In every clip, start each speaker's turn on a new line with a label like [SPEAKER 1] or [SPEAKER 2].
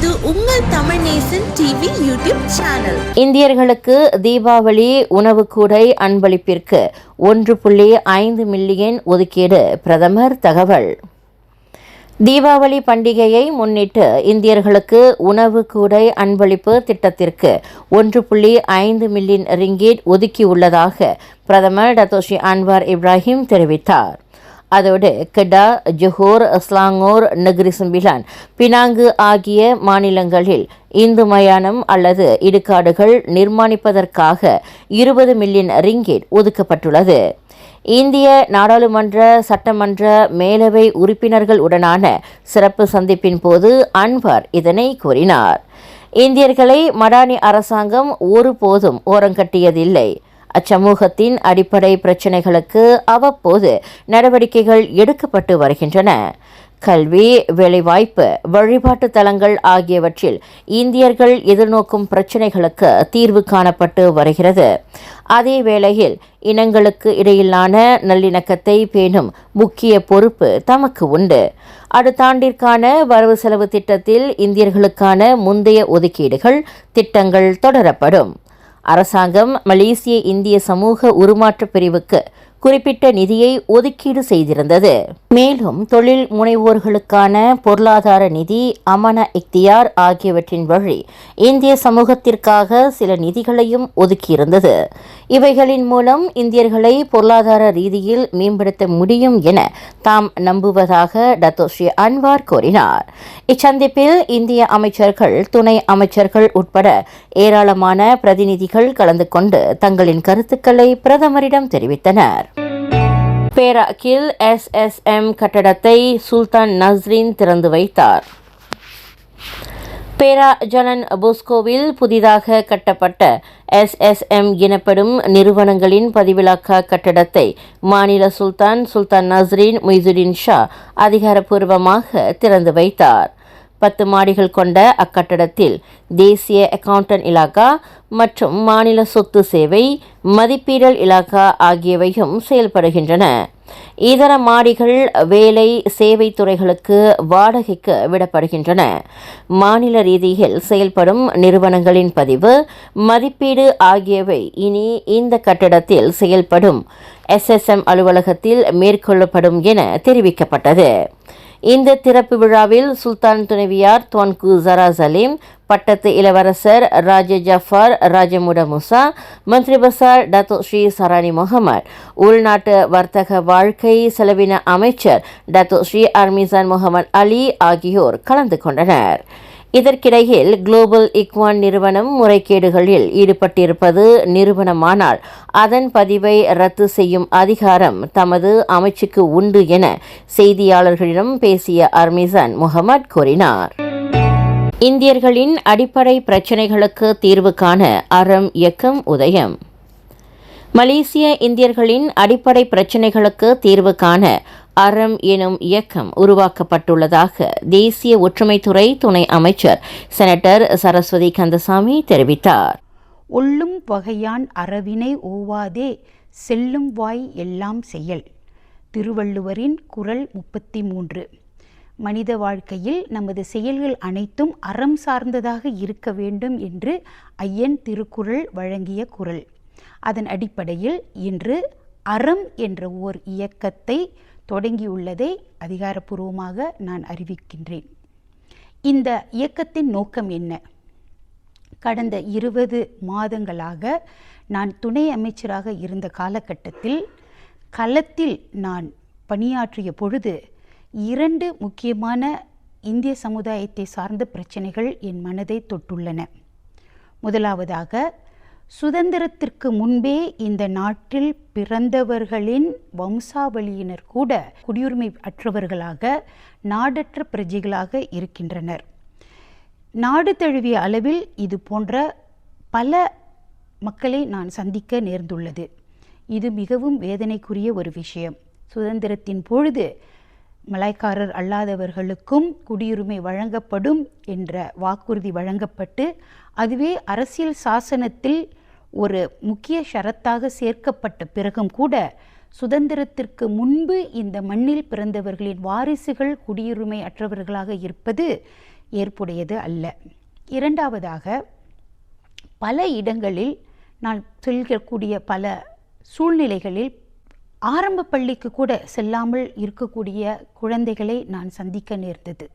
[SPEAKER 1] இது உங்கள் Tamil Nesan TV YouTube channel.
[SPEAKER 2] இந்தியர்களுக்கு தீபாவளி உணவு கூடை அன்பளிப்பிற்கு ஒன்று புள்ளி ஐந்து மில்லியன் ஒதுக்கீடு பிரதமர் தகவல். தீபாவளி பண்டிகையை முன்னிட்டு இந்தியர்களுக்கு உணவு கூடை அன்பளிப்பு திட்டத்திற்கு ஒன்று புள்ளி ஐந்து மில்லியன் ரிங்கேட் ஒதுக்கியுள்ளதாக பிரதமர் டத்தோஷி அன்வார் இப்ராஹிம் தெரிவித்தார். அதோடு Kedah Johor Selangor Negeri Sembilan Penang ஆகிய மாநிலங்களில் இந்து மயானம் அல்லது இடுகாடுகள் நிர்மாணிப்பதற்காக இருபது மில்லியன் ரிங்கேட் ஒதுக்கப்பட்டுள்ளது. இந்திய நாடாளுமன்ற சட்டமன்ற மேலவை உறுப்பினர்கள் உடனான சிறப்பு சந்திப்பின் போது அன்வார் இதனை கூறினார். இந்தியர்களை மடானி அரசாங்கம் ஒருபோதும் ஓரங்கட்டியதில்லை. அச்சமூகத்தின் அடிப்படை பிரச்சினைகளுக்கு அவ்வப்போது நடவடிக்கைகள் எடுக்கப்பட்டு வருகின்றன. கல்வி வேலைவாய்ப்பு வழிபாட்டு தலங்கள் ஆகியவற்றில் இந்தியர்கள் எதிர்நோக்கும் பிரச்சினைகளுக்கு தீர்வு காணப்பட்டு வருகிறது. அதே வேளையில் இனங்களுக்கு இடையிலான நல்லிணக்கத்தை பேணும் முக்கிய பொறுப்பு தமக்கு உண்டு. அடுத்த ஆண்டிற்கான வரவு செலவு திட்டத்தில் இந்தியர்களுக்கான முந்தைய ஒதுக்கீடுகள் திட்டங்கள் தொடரப்படும். அரசாங்கம் மலேசிய இந்திய சமூக உருமாற்ற பிரிவுக்கு குறிப்பிட்ட நிதியை ஒதுக்கீடு செய்திருந்தது. மேலும் தொழில் முனைவோர்களுக்கான பொருளாதார நிதி அமன இக்தியார் ஆகியவற்றின் வழி இந்திய சமூகத்திற்காக சில நிதிகளையும் ஒதுக்கியிருந்தது. இவைகளின் மூலம் இந்தியர்களை பொருளாதார ரீதியில் மேம்படுத்த முடியும் என தாம் நம்புவதாக டத்தோஸ்ரீ அன்வார் கூறினார். இச்சந்திப்பில் இந்திய அமைச்சர்கள் துணை அமைச்சர்கள் உட்பட ஏராளமான பிரதிநிதிகள் கலந்து கொண்டு தங்களின் கருத்துக்களை பிரதமரிடம் தெரிவித்தனர். பேராக்கில் எஸ்எஸ்எம் கட்டடத்தை சுல்தான் நஸ்ரின் திறந்து வைத்தார். பேரா ஜலன் போஸ்கோவில் புதிதாக கட்டப்பட்ட எஸ்எஸ்எம் எனப்படும் நிறுவனங்களின் பதிவிலாக்க கட்டடத்தை மாநில சுல்தான் சுல்தான் நஸ்ரீன் மொய்சுடின் ஷா அதிகாரப்பூர்வமாக திறந்து வைத்தார். பத்து மாடிகள் கொண்ட அக்கட்டடத்தில் தேசிய அக்கவுண்டன்ட் இலாகா மற்றும் மாநில சொத்து சேவை மதிப்பீடல் இலாகா ஆகியவையும் செயல்படுகின்றன. இதர மாடிகள் வேலை சேவை துறைகளுக்கு வாடகைக்கு விடப்படுகின்றன. மாநில ரீதியில் செயல்படும் நிறுவனங்களின் பதிவு மதிப்பீடு ஆகியவை இனி இந்த கட்டடத்தில் செயல்படும். எஸ்எஸ்எம் அலுவலகத்தில் மேற்கொள்ளப்படும் என தெரிவிக்கப்பட்டது. இந்த திறப்பு விழாவில் சுல்தான் துணைவியார் துவன்கு ஜரா சலீம் பட்டத்து இளவரசர் ராஜ ஜஃபார் ராஜமுட முசா மந்திரி பசார் டத்தோ ஸ்ரீ சரானி முகமது உள்நாட்டு வர்த்தக வாழ்க்கை செலவின அமைச்சர் Datuk Seri Armizan Mohamad Ali ஆகியோர் கலந்து கொண்டனர். இதற்கிடையில் குளோபல் இக்வான் நிறுவனம் முறைகேடுகளில் ஈடுபட்டிருப்பது நிறுவனமானால் அதன் பதிவை ரத்து செய்யும் அதிகாரம் தமது அமைச்சுக்கு உண்டு என செய்தியாளர்களிடம் பேசிய அர்மிசான் முகமது கூறினார். இந்தியர்களின் அடிப்படை பிரச்சினைகளுக்கு தீர்வு காண அறம் இயக்கம் உதயம். மலேசிய இந்தியர்களின் அடிப்படை பிரச்சினைகளுக்கு தீர்வு காண அறம் எனும் இயக்கம் உருவாக்கப்பட்டுள்ளதாக தேசிய ஒற்றுமைத்துறை துணை அமைச்சர் செனட்டர் சரஸ்வதி கந்தசாமி தெரிவித்தார்.
[SPEAKER 3] ஒள்ளும் வகையான் அறவினை ஓவாதே செல்லும் வாய் எல்லாம் செயல். திருவள்ளுவரின் குரல் முப்பத்தி மூன்று மனித வாழ்க்கையில் நமது செயல்கள் அனைத்தும் அறம் சார்ந்ததாக இருக்க வேண்டும் என்று ஐயன் திருக்குறள் வழங்கிய குரல். அதன் அடிப்படையில் இன்று அறம் என்ற ஓர் இயக்கத்தை தொடங்கியுள்ளதை அதிகாரப்பூர்வமாக நான் அறிவிக்கின்றேன். இந்த இயக்கத்தின் நோக்கம் என்ன? கடந்த இருபது மாதங்களாக நான் துணை அமைச்சராக இருந்த காலகட்டத்தில் களத்தில் நான் பணியாற்றிய பொழுது இரண்டு முக்கியமான இந்திய சமுதாயத்தை சார்ந்த பிரச்சனைகள் என் மனதை தொட்டுள்ளன. முதலாவதாக சுதந்திரத்திற்கு முன்பே இந்த நாட்டில் பிறந்தவர்களின் வம்சாவளியினர் கூட குடியுரிமை அற்றவர்களாக நாடற்ற பிரஜைகளாக இருக்கின்றனர். நாடு தழுவிய அளவில் இது போன்ற பல மக்களை நான் சந்திக்க நேர்ந்துள்ளது. இது மிகவும் வேதனைக்குரிய ஒரு விஷயம். சுதந்திரத்தின் பொழுது மலாய்க்காரர் அல்லாதவர்களுக்கும் குடியுரிமை வழங்கப்படும் என்ற வாக்குறுதி வழங்கப்பட்டு அதுவே அரசியல் சாசனத்தில் ஒரு முக்கிய ஷரத்தாக சேர்க்கப்பட்ட பிறகும் கூட சுதந்திரத்திற்கு முன்பு இந்த மண்ணில் பிறந்தவர்களின் வாரிசுகள் குடியுரிமை அற்றவர்களாக இருப்பது ஏற்புடையது அல்ல. இரண்டாவதாக பல இடங்களில் நான் செல்கக்கூடிய பல சூழ்நிலைகளில் ஆரம்ப பள்ளிக்கு கூட செல்லாமல் இருக்கக்கூடிய குழந்தைகளை நான் சந்திக்க நேர்ந்தது.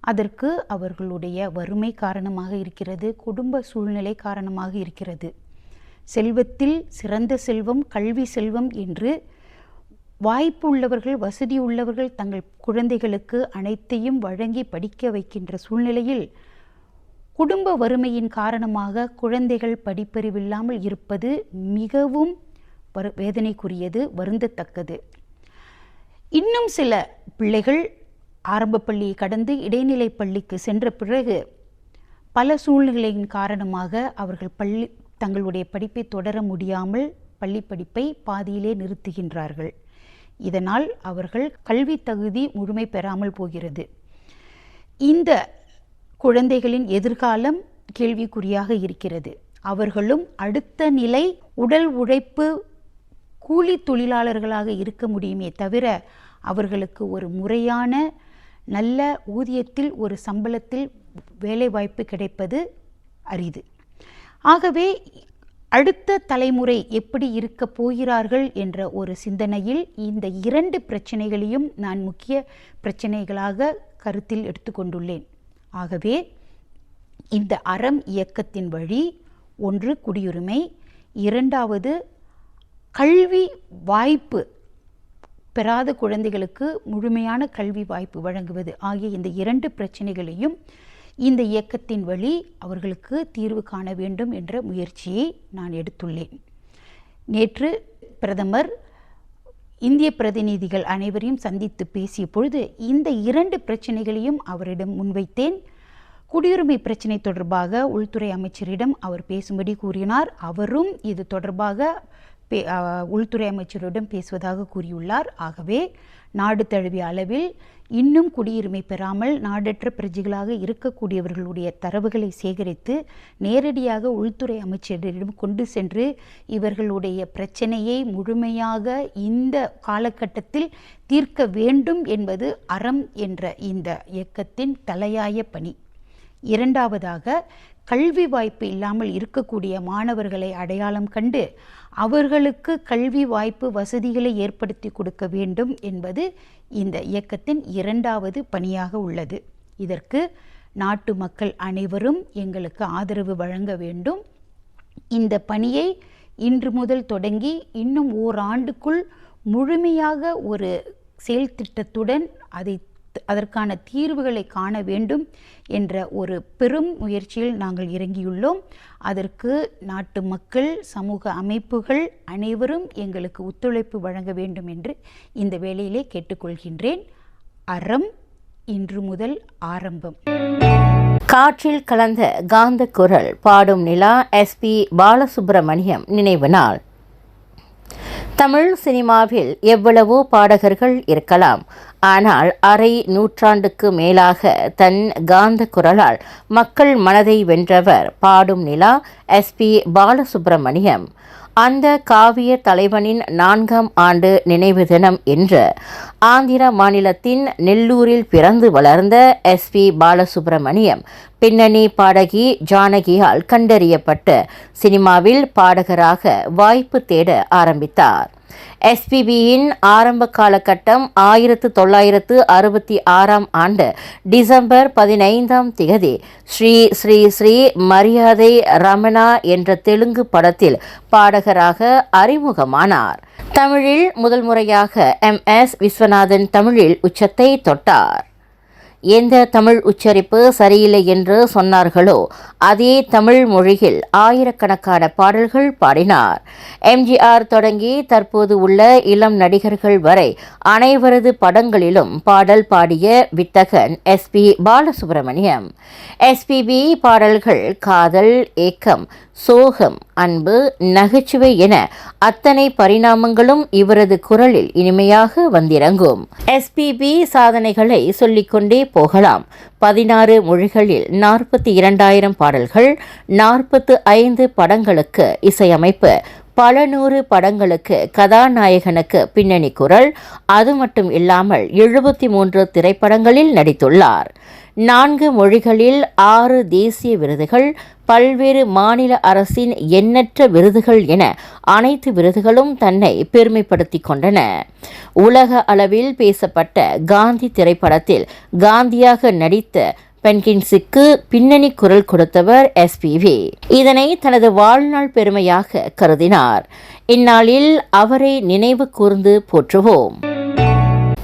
[SPEAKER 3] அதற்கு அவர்களுடைய வறுமை காரணமாக இருக்கிறது குடும்ப சூழ்நிலை காரணமாக இருக்கிறது. செல்வத்தில் சிறந்த செல்வம் கல்வி செல்வம் என்று வாய்ப்பு உள்ளவர்கள் வசதி உள்ளவர்கள் தங்கள் குழந்தைகளுக்கு அனைத்தையும் வழங்கி படிக்க வைக்கின்ற சூழ்நிலையில் குடும்ப வறுமையின் காரணமாக குழந்தைகள் படிப்பறிவில்லாமல் இருப்பது மிகவும் வரு வேதனைக்குரியது வருந்தத்தக்கது. இன்னும் சில பிள்ளைகள் ஆரம்ப பள்ளியை கடந்து இடைநிலை பள்ளிக்கு சென்ற பிறகு பல சூழ்நிலையின் காரணமாக அவர்கள் பள்ளி தங்களுடைய படிப்பை தொடர முடியாமல் பள்ளி படிப்பை பாதியிலே நிறுத்துகின்றார்கள். இதனால் அவர்கள் கல்வி தகுதி முழுமை பெறாமல் போகிறது. இந்த குழந்தைகளின் எதிர்காலம் கேள்விக்குறியாக இருக்கிறது. அவர்களும் அடுத்த நிலை உடல் உழைப்பு கூலி தொழிலாளர்களாக இருக்க முடியுமே தவிர அவர்களுக்கு ஒரு முறையான நல்ல ஊதியத்தில் ஒரு சம்பளத்தில் வேலைவாய்ப்பு கிடைப்பது அரிது. ஆகவே அடுத்த தலைமுறை எப்படி இருக்க போகிறார்கள் என்ற ஒரு சிந்தனையில் இந்த இரண்டு பிரச்சனைகளையும் நான் முக்கிய பிரச்சனைகளாக கருத்தில் எடுத்துக்கொண்டுள்ளேன். ஆகவே இந்த அறம் இயக்கத்தின் வழி ஒன்று குடியுரிமை இரண்டாவது கல்வி வாய்ப்பு பெறாத குழந்தைகளுக்கு முழுமையான கல்வி வாய்ப்பு வழங்குவது ஆகிய இந்த இரண்டு பிரச்சனைகளையும் இந்த இயக்கத்தின் வழி அவர்களுக்கு தீர்வு காண வேண்டும் என்ற முயற்சியை நான் எடுத்துள்ளேன். நேற்று பிரதமர் இந்திய பிரதிநிதிகள் அனைவரையும் சந்தித்து பேசிய பொழுது இந்த இரண்டு பிரச்சனைகளையும் அவரிடம் முன்வைத்தேன். குடியுரிமை பிரச்சினை தொடர்பாக உள்துறை அமைச்சரிடம் அவர் பேசும்படி கூறினார். அவரும் இது தொடர்பாக பே உள்துறை அமைச்சரிடம் பேசுவதாக கூறியுள்ளார். ஆகவே நாடு தழுவிய அளவில் இன்னும் குடியுரிமை பெறாமல் நாடற்ற பிரஜைகளாக இருக்கக்கூடியவர்களுடைய தரவுகளை சேகரித்து நேரடியாக உள்துறை அமைச்சரிடம் கொண்டு சென்று இவர்களுடைய பிரச்சனையை முழுமையாக இந்த காலகட்டத்தில் தீர்க்க வேண்டும் என்பது அறம் என்ற இந்த இயக்கத்தின் தலையாய பணி. இரண்டாவதாக கல்வி வாய்ப்பு இல்லாமல் இருக்கக்கூடிய மாணவர்களை அடையாளம் கண்டு அவர்களுக்கு கல்வி வாய்ப்பு வசதிகளை ஏற்படுத்தி கொடுக்க வேண்டும் என்பது இந்த இயக்கத்தின் இரண்டாவது பணியாக உள்ளது. இதற்கு நாட்டு மக்கள் அனைவரும் எங்களுக்கு ஆதரவு வழங்க வேண்டும். இந்த பணியை இன்று முதல் தொடங்கி இன்னும் ஓராண்டுக்குள் முழுமையாக ஒரு செயல் திட்டத்துடன் அதை அதற்கான தீர்வுகளை காண வேண்டும் என்ற ஒரு பெரும் முயற்சியில் நாங்கள் இறங்கியுள்ளோம். அதற்கு நாட்டு மக்கள் சமூக அமைப்புகள் அனைவரும் எங்களுக்கு ஒத்துழைப்பு வழங்க வேண்டும் என்று இந்த வேளையிலே கேட்டுக்கொள்கின்றேன். அறம் இன்று முதல் ஆரம்பம்.
[SPEAKER 2] காற்றில் கலந்த காந்த குரல் பாடும் நிலா எஸ்பி பாலசுப்பிரமணியம் நினைவு நாள். தமிழ் சினிமாவில் எவ்வளவோ பாடகர்கள் இருக்கலாம். ஆனால் அரை நூற்றாண்டுக்கு மேலாக தன் காந்த குரலால் மக்கள் மனதை வென்றவர் பாடும் நிலா எஸ்பி பாலசுப்பிரமணியம் அந்த காவிய தலைவனின் நான்காம் ஆண்டு நினைவு தினம் என்று ஆந்திர மாநிலத்தின் நெல்லூரில் பிறந்து வளர்ந்த எஸ்பி பாலசுப்பிரமணியம் பின்னணி பாடகி ஜானகியால் கண்டறியப்பட்டு சினிமாவில் பாடகராக வாய்ப்பு தேட ஆரம்பித்தார். எஸ்பிபியின் ஆரம்ப காலகட்டம் ஆயிரத்து தொள்ளாயிரத்து அறுபத்தி ஆறாம் ஆண்டு டிசம்பர் பதினைந்தாம் திகதி. ஸ்ரீ ஸ்ரீ ஸ்ரீ மரியாதை ரமணா என்ற தெலுங்கு படத்தில் பாடகராக அறிமுகமானார். தமிழில் முதல் முறையாக எம் எஸ் விஸ்வநாதன் தமிழில் உச்சத்தை தொட்டார். எந்த தமிழ் உச்சரிப்பு சரியில்லை என்று சொன்னார்களோ அதே தமிழ் மொழியில் ஆயிரக்கணக்கான பாடல்கள் பாடினார். எம்ஜிஆர் தொடங்கி தற்போது உள்ள இளம் நடிகர்கள் வரை அனைவரது படங்களிலும் பாடல் பாடிய வித்தகன் எஸ்பி பாலசுப்ரமணியம். எஸ்பிபி பாடல்கள் காதல் ஏக்கம் சோகம் அன்பு நகைச்சுவை என அத்தனை பரிணாமங்களும் இவரது குரலில் இனிமையாக வந்திறங்கும். எஸ்பிபி சாதனைகளை சொல்லிக்கொண்டே போகலாம். பதினாறு மொழிகளில் நாற்பத்தி இரண்டாயிரம் பாடல்கள் நாற்பத்து ஐந்து படங்களுக்கு இசையமைப்பு பல நூறு படங்களுக்கு கதாநாயகனுக்கு பின்னணி குரல் அது மட்டும் இல்லாமல் எழுபத்தி மூன்று திரைப்படங்களில் நடித்துள்ளார். நான்கு மொழிகளில் ஆறு தேசிய விருதுகள் பல்வேறு மாநில அரசின் எண்ணற்ற விருதுகள் என அனைத்து விருதுகளும் தன்னை பெருமைப்படுத்திக் கொண்டன. உலக அளவில் பேசப்பட்ட காந்தி திரைப்படத்தில் காந்தியாக நடித்த பென்கின்ஸுக்கு பின்னணி குரல் கொடுத்தவர் எஸ்பிவி இதனை தனது வாழ்நாள் பெருமையாக கருதினார். இந்நாளில் அவரை நினைவு கூர்ந்து போற்றுவோம்.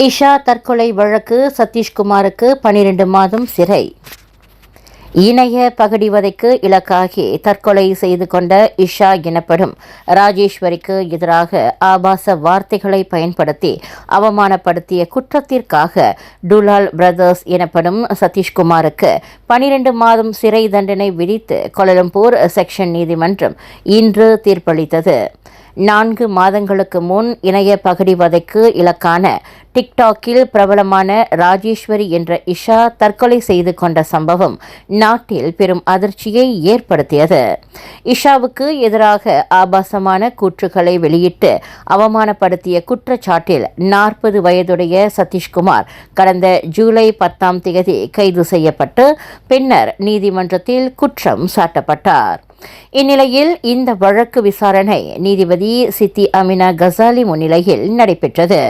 [SPEAKER 2] இஷா தற்கொலை வழக்கு சதீஷ்குமாருக்கு பனிரெண்டு மாதம் சிறை. இணைய பகடிவதைக்கு இலக்காகி தற்கொலை செய்து கொண்ட இஷா எனப்படும் ராஜேஸ்வரிக்கு எதிராக ஆபாச வார்த்தைகளை பயன்படுத்தி அவமானப்படுத்திய குற்றத்திற்காக டுலால் பிரதர்ஸ் எனப்படும் சதீஷ்குமாருக்கு பனிரெண்டு மாதம் சிறை தண்டனை விதித்து கொலம்பூர் செக்ஷன் நீதிமன்றம் இன்று தீர்ப்பளித்தது. நான்கு மாதங்களுக்கு முன் இணைய பகடிவதைக்கு இலக்கான டிக்டாக்கில் பிரபலமான ராஜேஸ்வரி என்ற இஷா தற்கொலை செய்து கொண்ட சம்பவம் நாட்டில் பெரும் அதிர்ச்சியை ஏற்படுத்தியது. இஷாவுக்கு எதிராக ஆபாசமான கூற்றுகளை வெளியிட்டு அவமானப்படுத்திய குற்றச்சாட்டில் நாற்பது வயதுடைய சதீஷ்குமார் கடந்த ஜூலை பத்தாம் தேதி கைது செய்யப்பட்டு பின்னர் நீதிமன்றத்தில் குற்றம் சாட்டப்பட்டார். இந்நிலையில் இந்த வழக்கு விசாரணை நீதிபதி சித்தி அமினா கசாலி முன்னிலையில் நடைபெற்றது.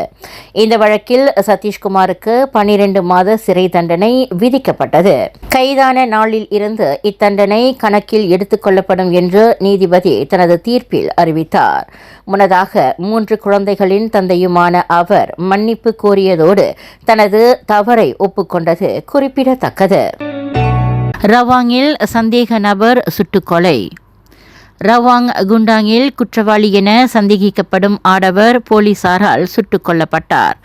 [SPEAKER 2] இந்த வழக்கு வழக்கில் சதீஷ்குமாருக்கு பனிரெண்டு மாத சிறை தண்டனை விதிக்கப்பட்டது. கைதான நாளில் இருந்து இத்தண்டனை கணக்கில் எடுத்துக்கொள்ளப்படும் என்று நீதிபதி தனது தீர்ப்பில் அறிவித்தார். முன்னதாக மூன்று குழந்தைகளின் தந்தையுமான அவர் மன்னிப்பு கோரியதோடு தனது தவறை ஒப்புக்கொண்டது குறிப்பிடத்தக்கது. ரவாங்கில் சந்தேக நபர் சுட்டுக்கொலை ரவாங் குண்டாங்கில் குற்றவாளி என சந்தேகிக்கப்படும் ஆடவர் போலீசாரால் சுட்டுக் கொல்லப்பட்டார்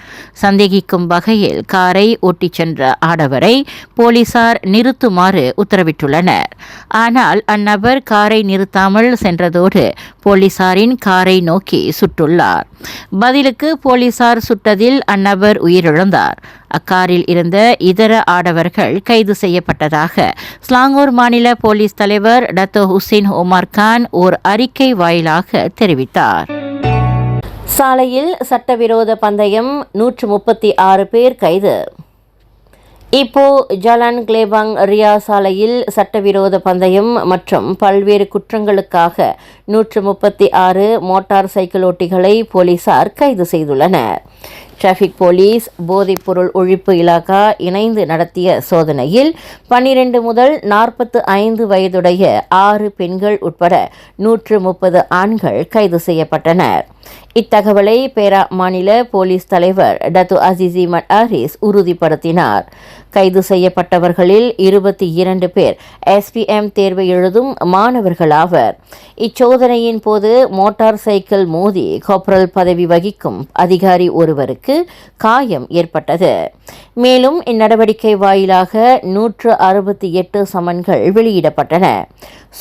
[SPEAKER 2] சந்தேகிக்கும் வகையில் காரை ஓட்டிச் சென்ற ஆடவரை போலீசார் நிறுத்துமாறு உத்தரவிட்டுள்ளனர். ஆனால் அந்நபர் காரை நிறுத்தாமல் சென்றதோடு போலீசாரின் காரை நோக்கி சுட்டுள்ளார். பதிலுக்கு போலீசார் சுட்டதில் அந்நபர் உயிரிழந்தார். அக்காரில் இருந்த இதர ஆடவர்கள் கைது செய்யப்பட்டதாக ஸ்லாங்கூர் மாநில போலீஸ் தலைவர் டத்தோ ஹுசேன் ஒமார் கான் ஓர் அறிக்கை வாயிலாக தெரிவித்தார். சாலையில் சட்டவிரோத பந்தயம் நூற்று முப்பத்தி ஆறு பேர் கைது. இப்போ ஜலான் கிளேபாங் ரியா சாலையில் சட்டவிரோத பந்தயம் மற்றும் பல்வேறு குற்றங்களுக்காக நூற்று முப்பத்தி ஆறு மோட்டார் சைக்கிள் ஓட்டிகளை போலீசார் கைது செய்துள்ளனர். டிராஃபிக் போலீஸ் போதைப்பொருள் ஒழிப்பு இலாகா இணைந்து நடத்திய சோதனையில் பன்னிரண்டு முதல் நாற்பத்து ஐந்து வயதுடைய ஆறு பெண்கள் உட்பட நூற்று முப்பது ஆண்கள் கைது செய்யப்பட்டனர். இத்தகவலை பேரா மாநில போலீஸ் தலைவர் டத்து அசிசிமட் ஆரிஸ் உறுதிப்படுத்தினார். கைது செய்யப்பட்டவர்களில் இருபத்தி இரண்டு பேர் எஸ்பிஎம் தேர்வு எழுதும் மாணவர்களாவர் இச்சோதனையின் போது மோட்டார் சைக்கிள் மோதி கோப்ரல் பதவி வகிக்கும் அதிகாரி ஒருவருக்கு காயம் ஏற்பட்டது. மேலும் இந்நடவடிக்கை வாயிலாக நூற்று அறுபத்தி எட்டு சமன்கள் வெளியிடப்பட்டன.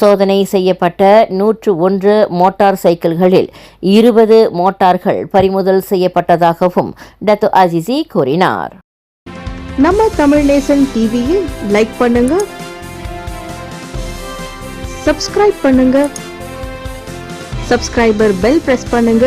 [SPEAKER 2] சோதனை செய்யப்பட்ட நூற்று ஒன்று மோட்டார் சைக்கிள்களில் இருபது மோட்டார்கள் பறிமுதல் செய்யப்பட்டதாகவும் டத்து அசிசி கூறினார்.
[SPEAKER 1] நம்ம தமிழ் நேசன் டிவியில் லைக் பண்ணுங்க சப்ஸ்கிரைப் பண்ணுங்க சப்ஸ்கிரைபர் பெல் பிரஸ் பண்ணுங்க.